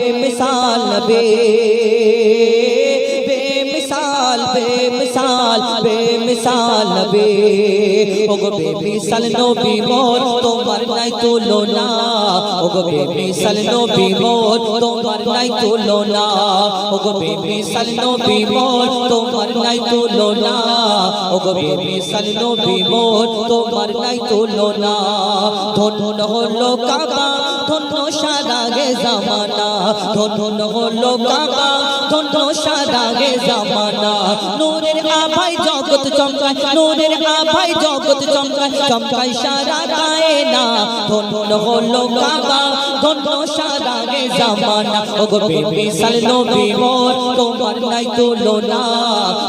बेमिसाल नबी বেমিসাল বেমিসাল নবী। ওগো বেমিসাল নবী মোর, তোমার নাই তুলনা। ওগো বেমিসাল নবী মোর, তোমার নাই তুলনা। ওগো বেমিসাল নবী মোর, তোমার নাই তুলনা। ওগো বেমিসাল নবী মোর, তোমার নাই তুলনা। ধন্য হলো কাবা, ধন্য সারা গে জামানা। ধন্য হলো কাবা ধন্য সারা গে জামানা। নূরের আভাই জগৎ চমকায়, নূরের আভাই জগৎ চমকায় চমকায় সারা কায়না ধন্য হলো কাবা, ধন্য সারা গে জামানা। ওগো বেমিসাল নবী মোর, তোমার নাই তুলনা।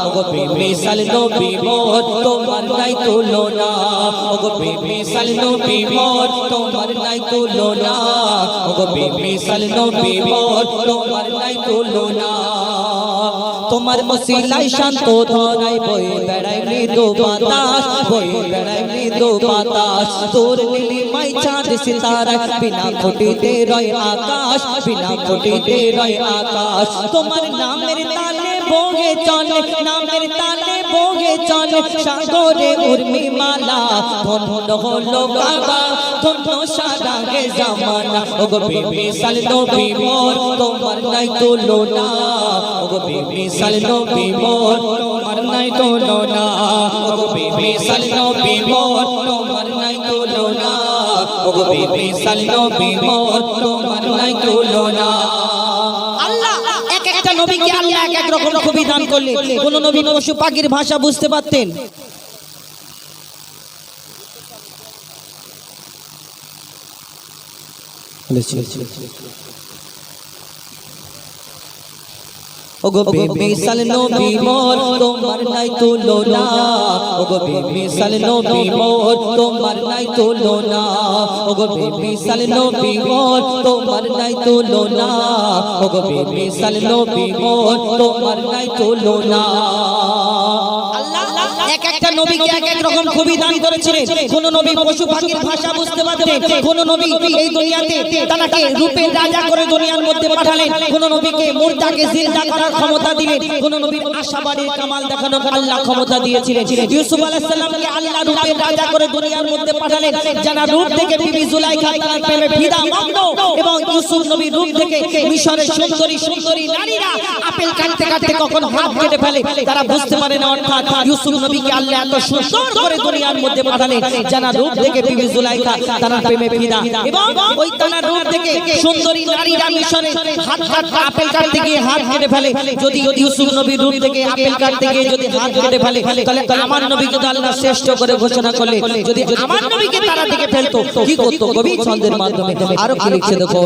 ওগো বেমিসাল নবী মোর, তোমার নাই তুলনা। ওগো বেমিসাল নবী মোর, তোমার নাই তুলনা। ওগো বেমিসাল নবী মোর, তোমার নাই তুলনা। তোমার মসিলাই শান্ত ধরাই বই বেড়াই মৃদু বাতাস বই বেড়াই মৃদু বাতাস তোর নীলি মাই চাঁদ সিতারা বিনা খুঁটিতে রয় আকাশ বিনা খুঁটিতে রয় আকাশ তোমার নামের তালে বগে চলে নামের তালে বগে চলে সাগরে উর্মি মালা ধন্য হলো কাবা সারা গে জামানা। সাল নবী মোর, তোমার নাই ওগো বেবি সাল নবী মোর, তোমার নাই ওগো বেবি সাল নবী মোর, তোমার নাই ওগো বেবি সাল নবী মোর, তোমার নাই এক একটা নবীকে আল্লাহ এক এক রকম দান করলেন। কোন নবী পশু পাখির ভাষা বুঝতে পারতেন। ওগো বেবি সাল নবী মোর, তোমার নাই তুলনা ওগো বেবি সাল নবী মোর, তোমার নাই তুলনা ওগো বেবি সাল নবী মোর, তোমার নাই তুলনা ওগো বেবি সাল নবী মোর, তোমার নাই তুলনা এক একটা নবীকে এক এক রকম খুবই দান করেছিলেন। কোন নবী পশু পাখির ভাষা বুঝতে পারতেন। কোন নবী এই দুনিয়াতে তাকে রূপের রাজা করে দুনিয়ার মধ্যে পাঠালেন। কোন নবীকে মুর্দাকে জিন্দা করার ক্ষমতা দিলেন। কোন নবীর আশাবাড়ির কামাল দেখানোর আল্লাহ ক্ষমতা দিয়েছিলেন। ইউসুফ আলাইহিস সালামকে আল্লাহ রূপের রাজা করে দুনিয়ার মধ্যে পাঠালেন। যারা রূপ থেকে বিবি জুলাইখা তার প্রেমে ফিদা মগ্ন এবং ইউসুফ নবী রূপ থেকে মিশরের সুন্দরী সুন্দরী নারীরা আপেল কাটতে কাটতে কখন হাত কেটে ফেলে, তারা বুঝতে পারে না, অর্থাৎ ইউসুফ নবীকে আল্লাহ এত সুন্দর করে দুনিয়ার মধ্যে পাঠালেন। যারা রূপ থেকে বিবি জুলাইখা, তারা প্রেমে ফিদা। এবং ওই তারা রূপ থেকে সুন্দরী নারীরা মিশরে হাত কাটতে আপেল কাটতে গিয়ে হাত কেটে ফেলে। যদি ইউসুফ নবীর রূপ থেকে আপেল কাটতে গিয়ে যদি হাত কেটে ফেলে, তাহলে আমার নবীকে তো আল্লাহ শ্রেষ্ঠ করে ঘোষণা করলে যদি আমার নবীকে তারা দিকে ফেলতো, কি করতো? কবি ছন্দের মাধ্যমে। আরও কি লিখছে দেখো?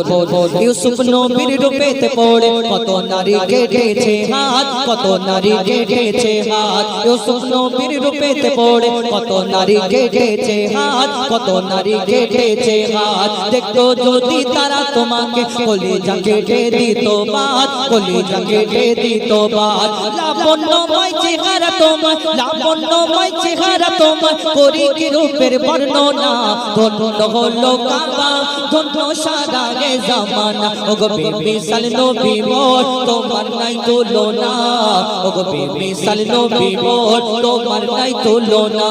ইউসুফ নবীর রূপেতে পড়ে কত নারী কেটেছে হাত, কত নারী কেটেছে হাত। ইউসুফ নবীর রূপেতে পড়ে, কত নারী কেটেছে হাত, কত নারী কেটেছে হাত। দেখতো যদি তারা তোমাকে কলিজা কেটে দিত বাদ কলিজা কেটে দিত বাদ লাবণ্যময় চেহারা তোমার, লাবণ্যময় চেহারা তোমার করি কি রূপের বর্ণনা। ধন্য হলো কাবা, ধন্য সারা গে জামানা। ওগো বেবি সাল নবী মোর তোমার নাই তুলনা। ওগো বেবি সাল নবী মোর তোমার مرنائی تو لونا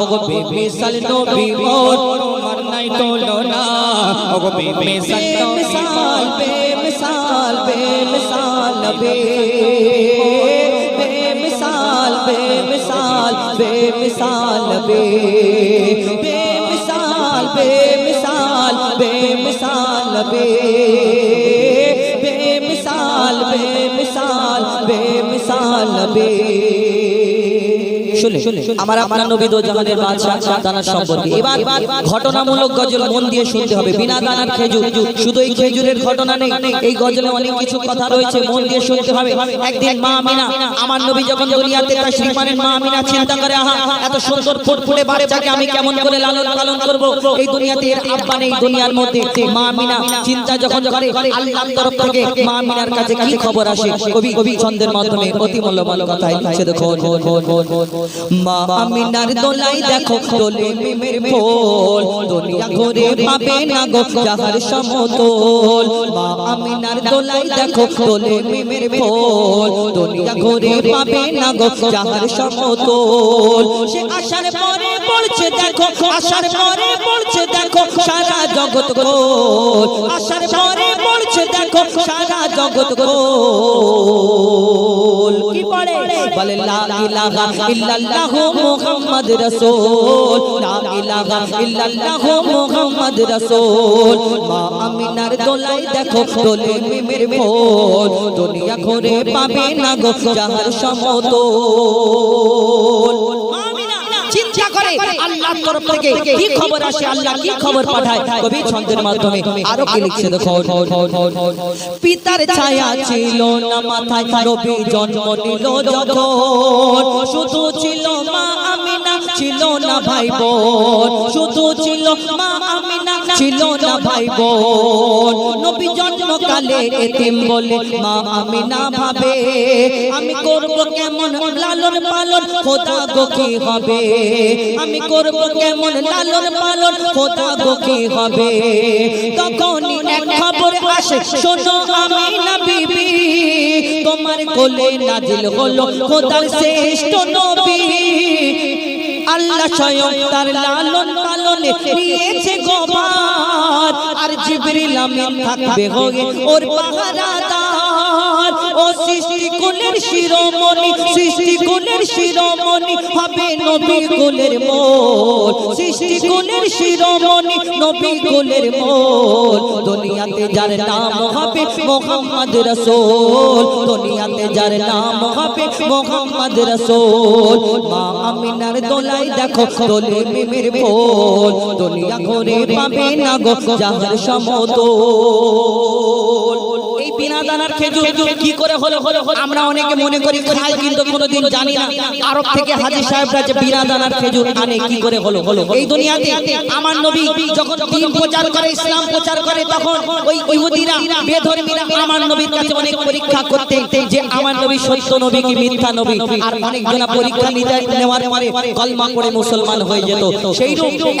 اگو بے بے سلنو بی اور مرنائی تو لونا اگو بے بے سلنو بی مثال بے مثال بے مثال بے بے مثال بے مثال بے مثال بے بے مثال بے مثال بے مثال بے আমার আপনার নবী দো জাহানের বাদশাহ দানার সম্পর্কে। এবার ঘটনামূলক গজল মন দিয়ে শুনতে হবে। বিনা দানার খেজুর। শুধু এই খেজুরের ঘটনা নেই। এই গজলে অনেক কিছু কথা রয়েছে। মন দিয়ে শুনতে হবে। একদিন মা আমিনা আমার নবী যখন দুনিয়াতে মা আমিনা চিন্তা করে আহা এত সুন্দর ফুটফুটে বাচ্চাকে আমি কেমন করে লালন পালন করব? এই দুনিয়াতে এর আব্বা নেই দুনিয়ার মধ্যে মা আমিনা চিন্তা যখন করে আল্লাহর তরফ থেকে মা আমিনার কাছে কি খবর আসে কবি কবি ছন্দের মাধ্যমে অতি মূল্যবান কথা লিখছে দেখো মা আমিনার দোলাই দেখো দোলে মিমের ফুল দুনিয়া ঘুরে পাবে না গো যাহার সমতল। মা আমিনার দোলাই দেখো দোলে মিমের ফুল দুনিয়া ঘুরে পাবে না গো যাহার সমতল। সে আসার পরে পড়ছে দেখো আসার পরে পড়ছে দেখো সারা জগৎ গোল। আসার পরে পড়ছে দেখো সারা জগৎ গোল। পড়ে। বলে লা ইলাহা ইল্লাল্লাহ মুহাম্মদ রাসূল। লা ইলাহা ইল্লাল্লাহ মুহাম্মদ রাসূল। মা আমিনার দোলাই দেখো দোলে মিমির ফোন দুনিয়া ঘুরে পাবে না গো যাহার সমতল। আল্লাহর তরফ থেকে কি খবর আসে? আল্লাহ কি খবর পাঠায়? কবি ছন্দের মাধ্যমে। আরও কি লিখছে দেখো পিতার ছায়া ছিল না মাথায় রবি জন্ম নিল যখন। শুধু ছিল মা আমিনা ছিল না ভাই বোন শুধু ছিল মা আমিনা ছিল না ভাই বোন নবী জন্মকালে এতিম বলে মা আমিনা ভাবে আমি করব কেমন লালন পালন? খোদা গো হবে? আমি করব কেমন লালন পালন? খোদা গো হবে? তখনই এক খবর আসে, শোনো আমিনা বিবি, তোমার কোলে নাজিল হলো খোদার শ্রেষ্ঠ নবী। আল্লাহ স্বয়ং তার লালন পালনে নিয়েছে গোবার, আর জিবরিল আমিন থাকবে হয়ে ওর পাহারাদার ও সৃষ্টি কুলের শিরোমণি, সৃষ্টি কুলের শিরোমণি, হবে নবী কুলের মোল সৃষ্টি কুলের শিরোমণি, নবী কুলের মোল দুনিয়াতে যার নাম হবে মোহাম্মদ রসুল। দুনিয়াতে যার নাম হবে মোহাম্মদ রসুল। মা আমিনার দোলাই দেখো, দোলে মিমের ফুল দুনিয়া ঘুরে পাবে না গো, যাহার সমতল দানার খেজুর কি করে হলো? হলো? আমরা অনেকে মনে করি খাই কিন্তু কোনোদিন জানি না। আরব থেকে হাজি সাহেবরা যে বিনা দানার খেজুর আনে কি করে হলো হলো? এই দুনিয়াতে আমার নবী যখন দিন প্রচার করে ইসলাম প্রচার করে তখন ওই ইহুদিরা বেধর্মীরা আমার নবীর কাছে অনেক পরীক্ষা করতে যে আমার নবী সত্য নবী কি মিথ্যা নবী আর অনেক জনা পরীক্ষা নিতে নেওয়ার পরে কলমা পড়ে মুসলমান হয়ে যেত। সেই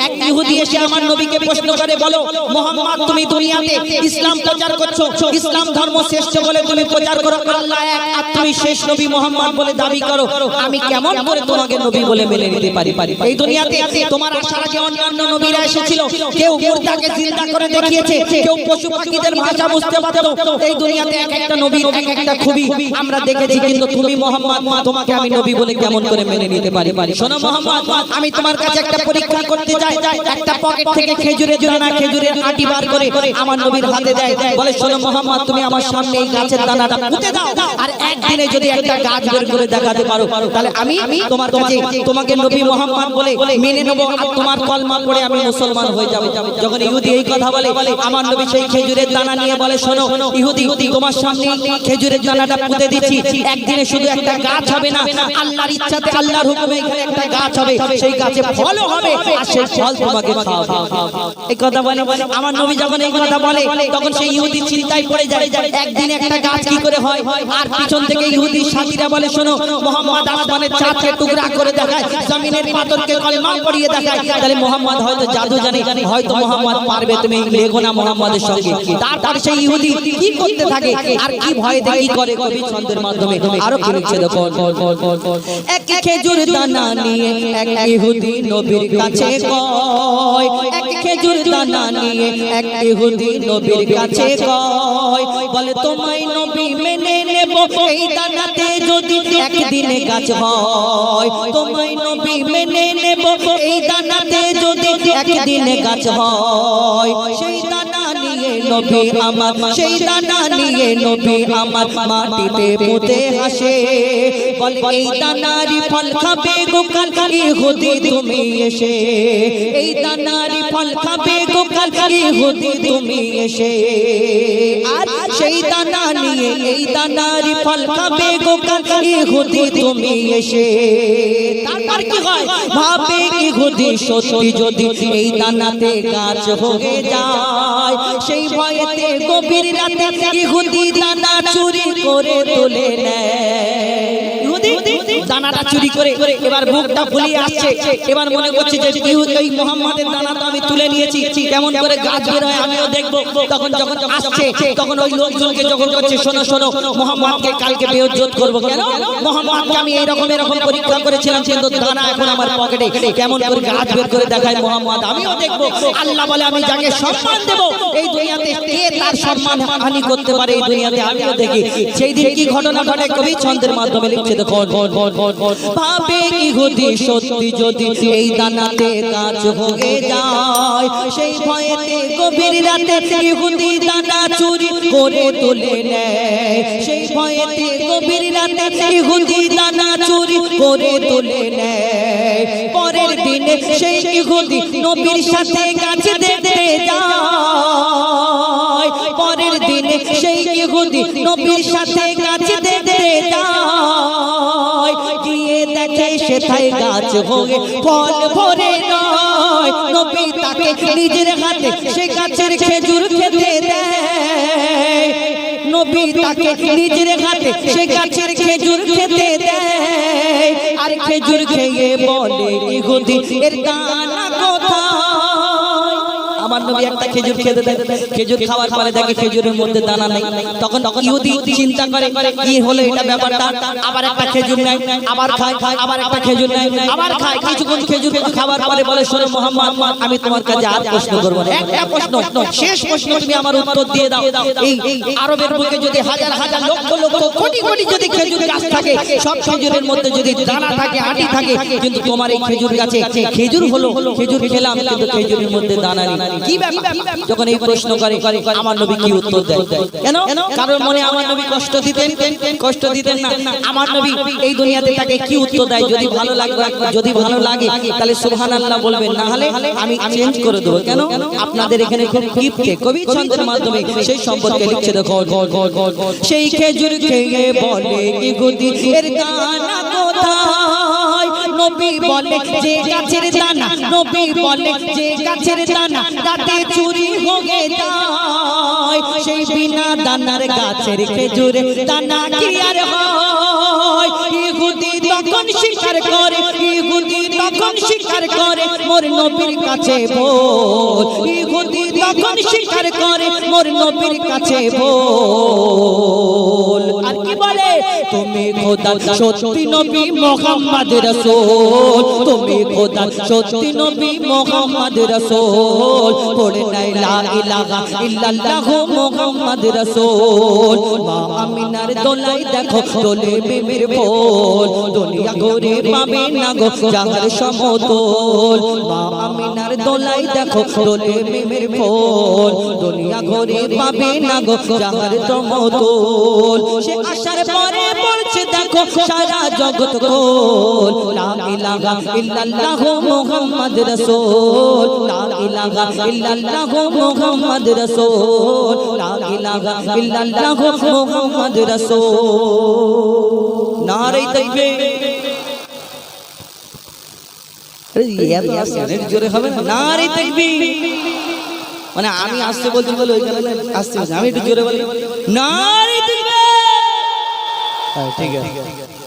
এক ইহুদি এসে আমার নবীকে প্রশ্ন করে বলো মোহাম্মদ তুমি দুনিয়াতে ইসলাম প্রচার করছ ইসলাম ধর্ম শ্রেষ্ঠ বলে তুমি প্রচার করো, আল্লাহ এক, আর তুমি শেষ নবী মোহাম্মদ বলে দাবি করো। আমি কেমন করে তোমাকে নবী বলে মেনে নিতে পারি? পারি এই দুনিয়াতে তোমার আসার আগে অন্যান্য নবীরা এসেছিল। কেউ মুর্দাকে জিন্দা করে দেখিয়েছে, কেউ পশু পাখিদের ভাষা বুঝতে পারতো। এই দুনিয়াতে এক একটা নবীর এক একটা খুবই আমরা দেখেছি, কিন্তু তুমি মোহাম্মদ তোমাকে আমি নবী বলে কেমন করে মেনে নিতে পারি? পারি শোনো মোহাম্মদ আমি তোমার কাছে একটা পরীক্ষা করতে চাই। একটা পকেট থেকে খেজুরের দানা খেজুরের আটি বার করে আমার নবীর হাতে দেয়। বলে, শোনো মোহাম্মদ, তুমি আমার সামনে এই গাছের দানাটা পুঁতে দাও। আর একদিনে যদি একটা গাছ বের করে দেখাতে পারো তাহলে আমি তোমার কাছে তোমাকে নবী মোহাম্মদ বলে মেনে নেব আর তোমার কলমা পড়ে আমি মুসলমান হয়ে যাব। যখন ইহুদি এই কথা বলে আমার নবী সেই খেজুরের দানা নিয়ে বলে শোনো ইহুদি তোমার সামনে খেজুরের দানাটা পুঁতে দিচ্ছি। একদিনে শুধু একটা গাছ হবে না আল্লাহর ইচ্ছাতে আল্লাহর হুকুমে এখানে একটা গাছ হবে। সেই গাছে ফলও হবে। আর সেই ফল তোমাকে খাওয়াবে। এই কথা বলে আমার নবী যখন এই কথা বলে তখন সেই ইহুদি চিন্তায় পড়ে যায় একদিন একটা গাছ কি করে হয়? আর পিছন থেকে ইহুদি সাথীরা বলে, শোনো, মোহাম্মদ আসমানের চাঁদকে টুকরা করে দেখায়, জমিনের পাথরকে কলমা পড়িয়ে দেখায়। তাহলে মোহাম্মদ হয়তো জাদু জানে, হয়তো মোহাম্মদ পারবে তুমি লেখো না মোহাম্মদের সঙ্গে। তারপর সেই ইহুদি কি করতে থাকে? আর কি ভয় দেখি করে? কবি ছন্দের মাধ্যমে আরও কি লিখছে দেখো এক খেজুর দানা নিয়ে এক ইহুদি নবীর কাছে কয় দানা নিয়ে এক ইহুদি নবীর কাছে কয়, বলে, তোমায় নবী মেনে নেব এই দানাতে যদি গাছ হয়। তোমায় নবী মেনে নেব এই দানাতে যদি গাছ হয়। সেই দানা নিয়ে নবী আমার, সেই দানা নিয়ে নবী আমার মাটিতে পুঁতে হাসে। বলে, এই দানারি ফল খাবে গোকাল ইহুদি তুমি এসে। এই দানারি ফল খাবে গোকাল ইহুদি তুমি এসে। আর সেই দানা নিয়ে এই দানারি ফল খাবে গোকাল ইহুদি তুমি এসে। তারপর কি হয়? ভাবে ইহুদি সত্যি যদি এই দানাতে গাছ হয়ে যায় সেই ভয়েতে গভীর রাতে দানা চুরি করে তোলে নেয়। দানাটা চুরি করে এবার বুকটা ফুলিয়ে আসছে। এবার মনে করছে যে এই মোহাম্মদের দানা তো আমি তুলে নিয়েছি, কেমন করে গাছ বের হয় আমিও দেখব। তখন যখন আসছে, তখন ওই লোকজনকে যখন করছে শোনো শোনো, মোহাম্মদকে কালকে বেউজ্জত করব। কেন? মোহাম্মদকে আমি এইরকম, এরকম পরীক্ষা করেছিলাম, কিন্তু দানা এখন আমার পকেটে। কেমন করে গাছ বের করে দেখায় মোহাম্মদ, আমিও দেখব। আল্লাহ বলে, আমি যাকে সম্মান দেব, এই দুনিয়াতে কে তার সম্মান হানি করতে পারে? এই দুনিয়াতে আমিও দেখি। সেই দিন কি ঘটনা ঘটে? কবি ছন্দের মাধ্যমে লিখছে দেখো ভাবে ইহুদি সত্যি যদি এই দানাতে কাজ হয়ে যায়, সেই ভয়েতে গভীর রাতে ইহুদি দানা চুরি করে তুলে নেয়। সেই ভয়েতে গভীর রাতে ইহুদি দানা চুরি করে তুলে নেয়। পরের দিনে সেই ইহুদি নবীর সাথে গাছ দেখতে যায়। পরের দিনে সেই ইহুদি নবীর সাথে সেথায় গাছ হয়ে ফল ভরে নয়। নবী তাকে নিজের হাতে সে গাছের খেজুর খেতে দেয়। নবী তাকে নিজের হাতে সে গাছের খেজুর খেতে দেয়। আর খেজুর খেয়ে বলে ইহুদি এর আমার নবী একটা খেজুর খেতে দেয়। খেজুর খাওয়ার পরে দেখে খেজুরের মধ্যে দানা নেই। তখন তখন ইহুদি চিন্তা করে কি হলো এটা ব্যাপারটা? আবার একটা খেজুর নেয় আবার খায় খায় আবার একটা খেজুর নেয়। আবার খায়। কিছুক্ষণ খেজুর পরে বলে শোনো মোহাম্মদ আমি তোমার কাছে আর প্রশ্ন করব না। একটা প্রশ্ন শেষ প্রশ্ন তুমি আমার উত্তর দিয়ে দাও। এই আরবের বুকে যদি হাজার হাজার লক্ষ লক্ষ কোটি কোটি যদি খেজুর গাছ থাকে সব খেজুরের মধ্যে যদি দানা থাকে আটি থাকে কিন্তু তোমার এই খেজুর গাছে খেজুর হলো খেজুর খেলাম কিন্তু খেজুরের মধ্যে দানা নেই কি যখন এই প্রশ্ন করে আমার নবী কি উত্তর দেয়? কেন? কারণ মনে আমার নবী কষ্ট দিতেন? কষ্ট দিতেন না? আমার নবী এই দুনিয়াতে তাকে কি উত্তর দেয়? যদি ভালো লাগে যদি ভালো লাগে তাহলে সুবহানাল্লাহ বলবেন। না হলে আমি চেঞ্জ করে দেবো। কেন? আপনাদের এখানে খুব গিফটে কবি ছন্দের মাধ্যমে সেই সম্পর্কে লিখছে দেখো সেই খেজুর খেয়ে বলে ইহুদি এর দানা কোথায় নবী বলে যে গাছের দানা, নবী বলে যে গাছের দানা রাতে চুরি হয়ে যায়। সেই বিনা দানার গাছের খেজুরে দানা কি আর হয়? তখন স্বীকার করে, ইহুদি তখন স্বীকার করে, মোর নবীর কাছে বল ইহুদি তখন স্বীকার করে, মোর নবীর কাছে বল আর কি বলে? তুমি খোদা সত্যি নবী মোহাম্মদ রাসূল। তুমি খোদা সত্যি নবী মোহাম্মদ রাসূল। পড়ে নাই লা ইলাহা ইল্লাল্লাহ মোহাম্মদ রাসূল। মা আমিনার দোলাই দেখো দোলে মেমের ফোল। দুনিয়া ঘুরে পাবে না গো যাহার সমতল। মা আমিনার দোলাই দেখো দোলে মেমের ফোল। দুনিয়া ঘুরে পাবে না গো যাহার সমতল। সে আসার পরে দেখো সারা জগৎ কোল। লা ইলাহা ইল্লাল্লাহ মুহাম্মদ রাসূল। লা ইলাহা ইল্লাল্লাহ মুহাম্মদ রাসূল। লা ইলাহা ইল্লাল্লাহ মুহাম্মদ রাসূল। নারে তাকবীর। আরে এত আসলে জোরে হবে নারে তাকবীর। মানে আমি আসতে বলছি বলে ওই কারণে আসতে আমি একটু জোরে বলি। নারে তাকবীর হ্যাঁ ঠিক আছে